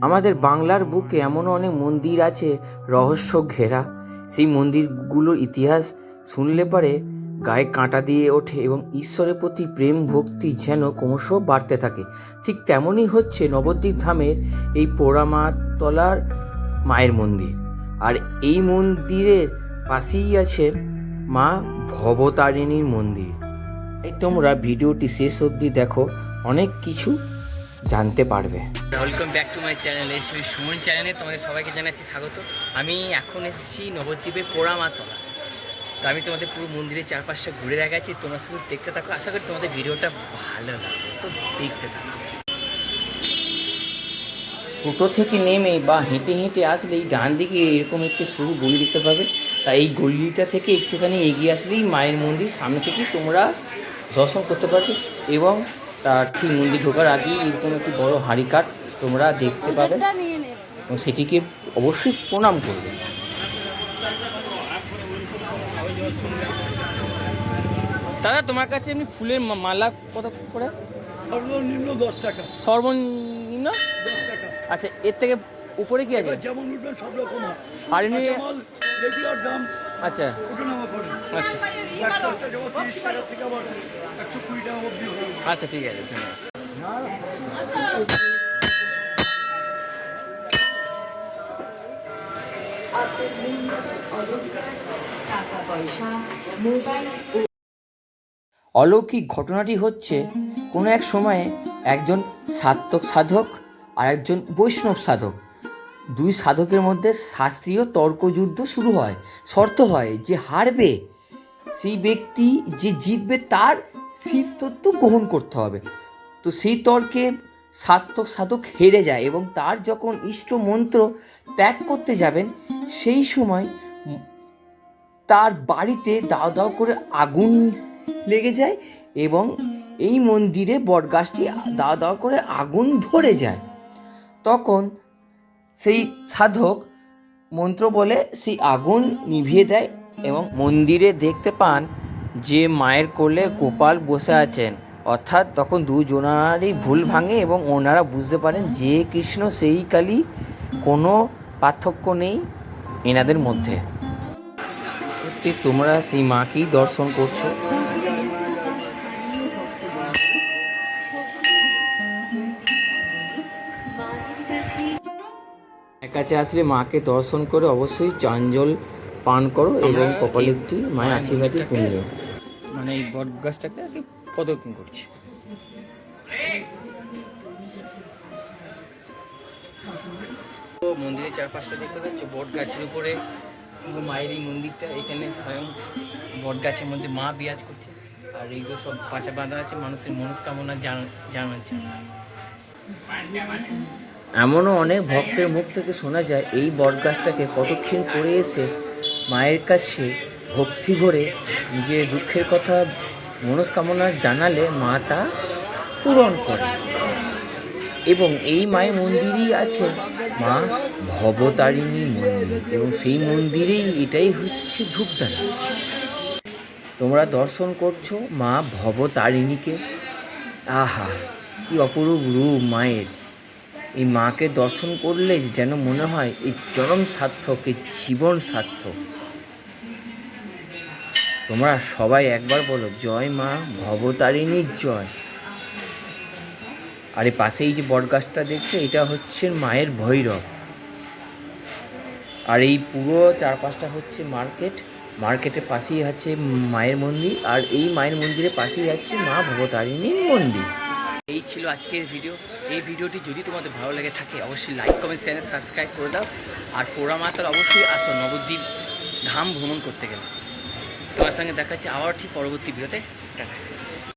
আমাদের বাংলার বুকে এমন অনেক মন্দির আছে রহস্য ঘেরা। সেই মন্দিরগুলোর ইতিহাস শুনলে পরে গায়ে কাঁটা দিয়ে ওঠে এবং ঈশ্বরের প্রতি প্রেম ভক্তি যেন ক্রমশ বাড়তে থাকে। ঠিক তেমনই হচ্ছে নবদ্বীপ ধামের এই পোড়ামাতলার মায়ের মন্দির। আর এই মন্দিরের পাশেই আছে মা ভবতারিণীর মন্দির। তোমরা ভিডিওটি শেষ অবধি দেখো। অনেক কিছু জানতে পারবে। Welcome back to my channel এই সুমন চ্যানেলে তোমাদের সবাইকে জানাচ্ছি স্বাগত। আমি এখন এসেছি নবদ্বীপে পোড়ামাতলা। তো আমি তোমাদের পুরো মন্দিরের চারপাশটা ঘুরে দেখাচ্ছি, তোমরা শুধু দেখতে থাকো। আশা করি তোমাদের ভিডিওটা ভালো লাগবে, তো দেখতে থাকো। টোটো থেকে নেমে বা হেঁটে হেঁটে আসলেই ডান দিকে এরকম একটি সরু গলি দেখতে পাবে। তাই এই গলিটা থেকে একটুখানি এগিয়ে আসলেই মায়ের মন্দির, সামনে থেকেই তোমরা দর্শন করতে পারবে এবং তার ঠিক মন্দির ঢোকার আগেই এরকম একটি বড় হাঁড়ি কাঠ তোমরা দেখতে পাবে। এবং সেটিকে অবশ্যই প্রণাম করবে। দাদা তোমার কাছে এমনি ফুলের মা- মালা কত করে? সর্বনিম্ন দশ টাকা। সর্বনিম্ন? আচ্ছা এর থেকে উপরে কি আছে? যেমন উঠবেন সব রকম আর এমনি রেগুলার দাম আচ্ছা। আচ্ছা। আচ্ছা ঠিক আছে অলৌকিক ঘটনাটি হচ্ছে কোনো এক সময়ে একজন সাত্তক সাধক আর একজন বৈষ্ণব সাধক। দুই সাধকের মধ্যে শাস্ত্রীয় তর্কযুদ্ধ শুরু হয়। শর্ত হয়, যে হারবে, সেই ব্যক্তি যে জিতবে তার শীতত্ব গ্রহণ করতে হবে। তো সেই তর্কে সাত্তক সাধক হেরে যায় এবং তার যখন ইষ্ট মন্ত্র ত্যাগ করতে যাবেন, সেই সময় তার বাড়িতে দাও দাও করে আগুন লেগে যায় এবং এই মন্দিরে বটগাছটি দাও দাও করে আগুন ধরে যায়। তখন সেই সাধক মন্ত্র বলে সেই আগুন নিভিয়ে দেয় এবং মন্দিরে দেখতে পান যে মায়ের কোলে গোপাল বসে আছেন। অর্থাৎ তখন দুজনারই ভুল ভাঙে এবং ওনারা বুঝতে পারেন যে কৃষ্ণ সেই কালী কোনো পার্থক্য নেই এনাদের মধ্যে। তোমরা সেই মাকেই দর্শন করছ। মায়ের কাছে আসলে মাকে দর্শন করে অবশ্যই চাঞ্জল পান করো এবং কপালে একটি মায়ের আশীর্বাদই পুণ্য। মানে এই বট গাছটাকে আর কি প্রদক্ষিণ করছি। মন্দিরের চারপাশটা দেখতে পাচ্ছ বট গাছের উপরে পুরো মায়ের এই মন্দিরটা এখানে স্বয়ং বট গাছের মধ্যে মা বিরাজ করছে। আর এইগুলো সব পাচা বাঁধা আছে মানুষের মনস্কামনা জান- জানার জন্য। এমনও অনেক ভক্তের মুখ থেকে শোনা যায়, এই বটগাছটাকে প্রদক্ষিণ করে এসে মায়ের কাছে ভক্তি ভরে নিজের দুঃখের কথা মনস্কামনা জানালে মা তা পূরণ করে। এবং এই মায়ের মন্দিরই আছে মা ভবতারিণী মন্দির, এবং সেই মন্দিরেই এটাই হচ্ছে ধূপদান। তোমরা দর্শন করছ মা ভবতারিণীকে। আহা, কি অপরূপ রূপ মায়ের। এই মাকে দর্শন করলে যেন মনে হয় এই চরম সার্থক, এই জীবন সার্থক। তোমরা সবাই একবার বলো, জয় মা ভবতারিণীর জয়। আর এই পাশেই যে বটগাছটা দেখছ, এটা হচ্ছে মায়ের ভৈরব। আর এই পুরো চারপাশটা হচ্ছে মার্কেট। মার্কেটের পাশেই আছে মায়ের মন্দির, আর এই মায়ের মন্দিরের পাশেই আছে মা ভবতারিণীর মন্দির। এই ছিল আজকের ভিডিও। এই ভিডিওটি যদি তোমাদের ভালো লাগে থাকে, অবশ্যই লাইক কমেন্ট চ্যানেল সাবস্ক্রাইব করে দাও। আর পোড়ামাতার অবশ্যই আসো নবদ্বীপ ধাম ভ্রমণ করতে গেলে। তোমার সঙ্গে দেখা হচ্ছে আবার ঠিক পরবর্তী ভিডিওতে। টাটা।